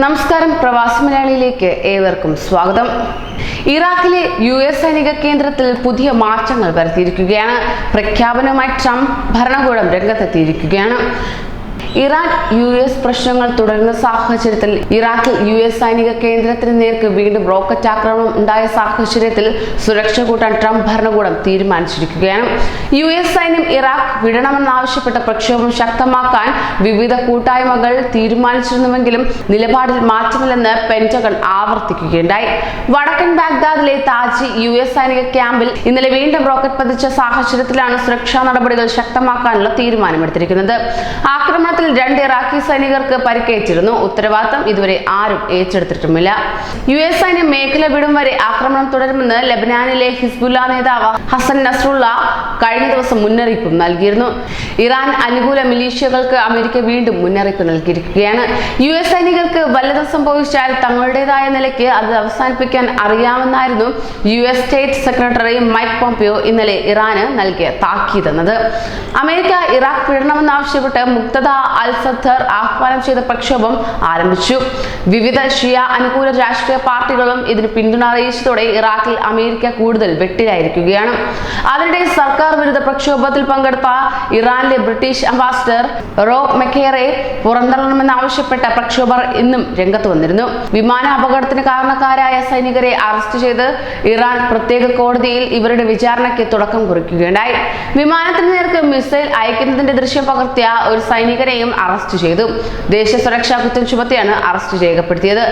നമസ്കാരം പ്രവാസി മലയാളിയിലേക്ക് ഏവർക്കും സ്വാഗതം. ഇറാഖിലെ യു എസ് സൈനിക കേന്ദ്രത്തിൽ പുതിയ മാറ്റങ്ങൾ വരുത്തിയിരിക്കുകയാണ്. പ്രഖ്യാപനവുമായി ട്രംപ് ഭരണകൂടം രംഗത്തെത്തിയിരിക്കുകയാണ്. ഇറാൻ യു എസ് പ്രശ്നങ്ങൾ തുടരുന്ന സാഹചര്യത്തിൽ ഇറാഖിൽ യു എസ് സൈനിക കേന്ദ്രത്തിന് നേർക്ക് വീണ്ടും റോക്കറ്റ് ആക്രമണം ഉണ്ടായ സാഹചര്യത്തിൽ സുരക്ഷ കൂട്ടാൻ ട്രംപ് ഭരണകൂടം തീരുമാനിച്ചിരിക്കുകയാണ്. യു എസ് സൈന്യം ഇറാഖ് വിടണമെന്നാവശ്യപ്പെട്ട പ്രക്ഷോഭം ശക്തമാക്കാൻ വിവിധ കൂട്ടായ്മകൾ തീരുമാനിച്ചിരുന്നുവെങ്കിലും നിലപാടിൽ മാറ്റമില്ലെന്ന് പെന്റഗൺ ആവർത്തിക്കുകയുണ്ടായി. വടക്കൻ ബാഗ്ദാദിലെ താജി യു എസ് സൈനിക ക്യാമ്പിൽ ഇന്നലെ വീണ്ടും റോക്കറ്റ് പതിച്ച സാഹചര്യത്തിലാണ് സുരക്ഷാ നടപടികൾ ശക്തമാക്കാനുള്ള തീരുമാനമെടുത്തിരിക്കുന്നത്. ആക്രമണത്തിൽ രണ്ട് ഇറാഖി സൈനികർക്ക് പരിക്കേറ്റിരുന്നു. ഉത്തരവാദിത്തം ഇതുവരെ ആരും ഏറ്റെടുത്തിട്ടുമില്ല. യു എസ് സൈന്യം മേഖല വിടും വരെ ആക്രമണം തുടരുമെന്ന് ലബനാനിലെ ഹിസ്ബുല്ല നേതാവ് ഹസൻ നസ്രുള്ള കഴിഞ്ഞ ദിവസം മുന്നറിയിപ്പും നൽകിയിരുന്നു. ഇറാൻ അനുകൂല മിലീഷ്യകൾക്ക് അമേരിക്ക വീണ്ടും മുന്നറിയിപ്പ് നൽകിയിരിക്കുകയാണ്. യു എസ് സൈനികർക്ക് വല്ലതും സംഭവിച്ചാൽ തങ്ങളുടേതായ നിലയ്ക്ക് അത് അവസാനിപ്പിക്കാൻ അറിയാമെന്നായിരുന്നു U S state secretary Mike Pompeo ഇന്നലെ ഇറാന് നൽകിയ താക്കീതെന്നത് അമേരിക്ക ഇറാഖ് വിടണമെന്നാവശ്യപ്പെട്ട് മുക്തദ അൽ സദ്ധർ ആഹ്വാനം ചെയ്ത പ്രക്ഷോഭം ആരംഭിച്ചു. വിവിധ ഷിയ അനുകൂല രാഷ്ട്രീയ പാർട്ടികളും ഇതിന് പിന്തുണ അറിയിച്ചതോടെ ഇറാഖിൽ അമേരിക്ക കൂടുതൽ വെട്ടിലായിരിക്കുകയാണ്. അതിനിടെ സർക്കാർ വിരുദ്ധ പ്രക്ഷോഭത്തിൽ പങ്കെടുത്ത ഇറാനിലെ ബ്രിട്ടീഷ് അംബാസിഡർ റോ മെക്കേറെ പുറന്തള്ളണമെന്നാവശ്യപ്പെട്ട പ്രക്ഷോഭർ ഇന്നും രംഗത്ത് വന്നിരുന്നു. വിമാന അപകടത്തിന് കാരണക്കാരായ സൈനികരെ അറസ്റ്റ് ചെയ്ത് ഇറാൻ പ്രത്യേക കോടതിയിൽ ഇവരുടെ വിചാരണയ്ക്ക് തുടക്കം കുറിക്കുകയുണ്ടായി. വിമാനത്തിന് നേർക്ക് മിസൈൽ അയക്കുന്നതിന്റെ ദൃശ്യം പകർത്തിയ ഒരു സൈനികരെയും അറസ്റ്റ് ചെയ്തു. ദേശീയ സുരക്ഷാ കുറ്റം ചുമത്തിയാണ് അറസ്റ്റ് രേഖപ്പെടുത്തിയത്.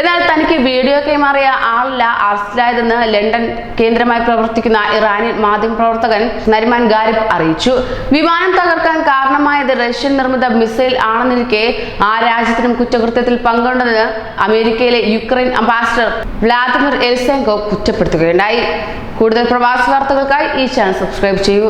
എന്നാൽ തനിക്ക് വീഡിയോ കൈമാറിയ ആളല്ല. അറസ്റ്റിലായതെന്ന് ലണ്ടൻ കേന്ദ്രമായി പ്രവർത്തിക്കുന്ന ഇറാനിയൻ മാധ്യമപ്രവർത്തകൻ നരിമാൻ ഗാരിബ് അറിയിച്ചു. വിമാനം തകർക്കാൻ കാരണമായത് റഷ്യൻ നിർമ്മിത മിസൈൽ ആണെന്നിരിക്കെ ആ രാജ്യത്തിനും കുറ്റകൃത്യത്തിൽ പങ്കുണ്ടെന്ന് അമേരിക്കയിലെ യുക്രൈൻ അംബാസിഡർ വ്ളാദിമിർ എൽസെങ്കോ കുറ്റപ്പെടുത്തുകയുണ്ടായി. കൂടുതൽ പ്രവാസി വാർത്തകൾക്കായി ഈ ചാനൽ സബ്സ്ക്രൈബ് ചെയ്യൂ.